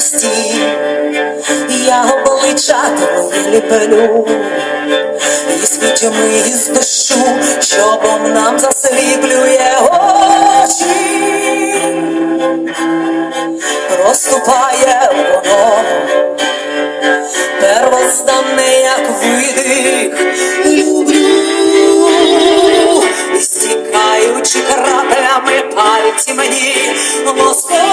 прості, я обличчя ліплю, і світями із дощу, що бом нам засліплює очі, проступає воно, первозданне, як видих, люблю, і стікаючи краплями пальці мені лоскоче.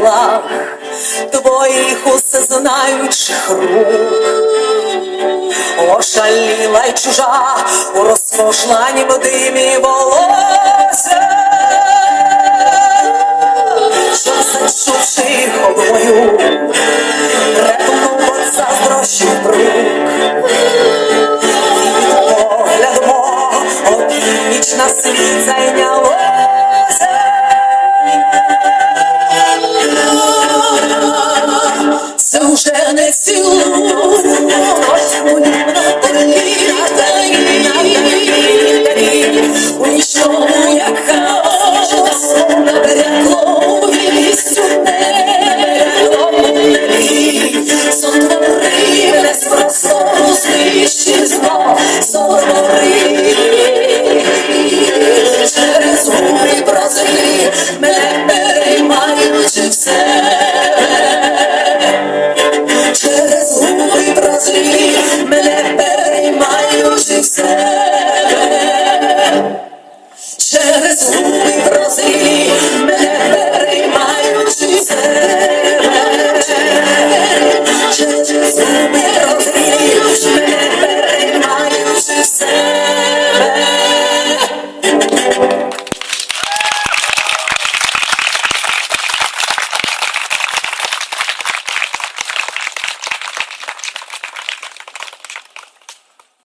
Крилах твоїх усезнаючих рук. Ошаліла й чужа у розкошланім димі волосся, що зачувши ходою, репнув от заздрощі брук. Погляд мого опівніч на світ зайняло.